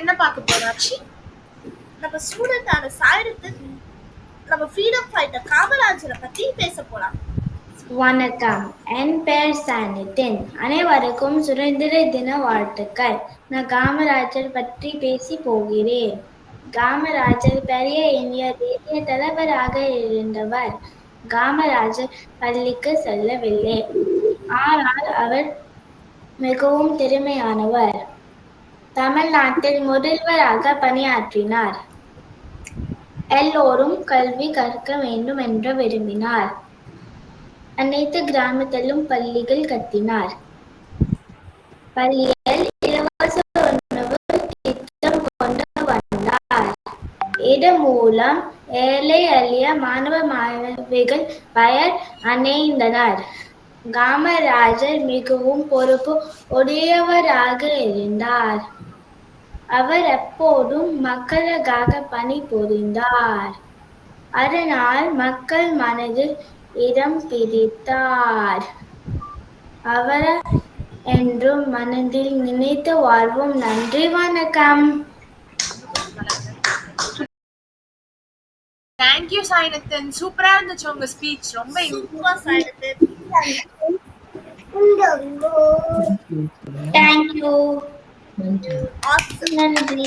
என்ன பார்க்க போறாச்சு நம்ம ஸ்டூடெண்டான சாயிரத்து நம்ம ஃப்ரீடம் ஃபைட்டர் காமராஜரை பத்தி பேச போலாம். வணக்கம். என் பெயர் சானித்தின் அனைவருக்கும் சுதந்திர தின வாழ்த்துக்கள். நான் காமராஜர் பற்றி பேசி போகிறேன். காமராஜர் பெரிய இந்திய தேசிய தலைவராக இருந்தவர் காமராஜர் பள்ளிக்கு செல்லவில்லை. ஆனால் அவர் மிகவும் திறமையானவர். தமிழ்நாட்டில் முதல்வராக பணியாற்றினார். எல்லோரும் கல்வி கற்க வேண்டும் என்று விரும்பினார். அனைத்து கிராமத்திலும் பள்ளிகள் கட்டினார். பள்ளியில் இலவச உணவு திட்டம் கொண்டு வந்தார். இது மூலம் ஏழை எளிய மாணவ மாணவிகள் பயர் அணைந்தனர். காமராஜர் மிகவும் பொறுப்பு உடையவராக இருந்தார். அவர் எப்போதும் மக்களுக்காக பணிபுரிந்தார் அதனால் மக்கள் மனதில் இடம் பிடித்தார் அவர் என்றும் மனதில் நினைத்து வாழ்வோம் நன்றி வணக்கம். தேங்க்யூ சாய்னத்தன் சூப்பரா இருந்துச்சு உங்க ஸ்பீச் ரொம்ப தேங்க்யூ awesome நன்றி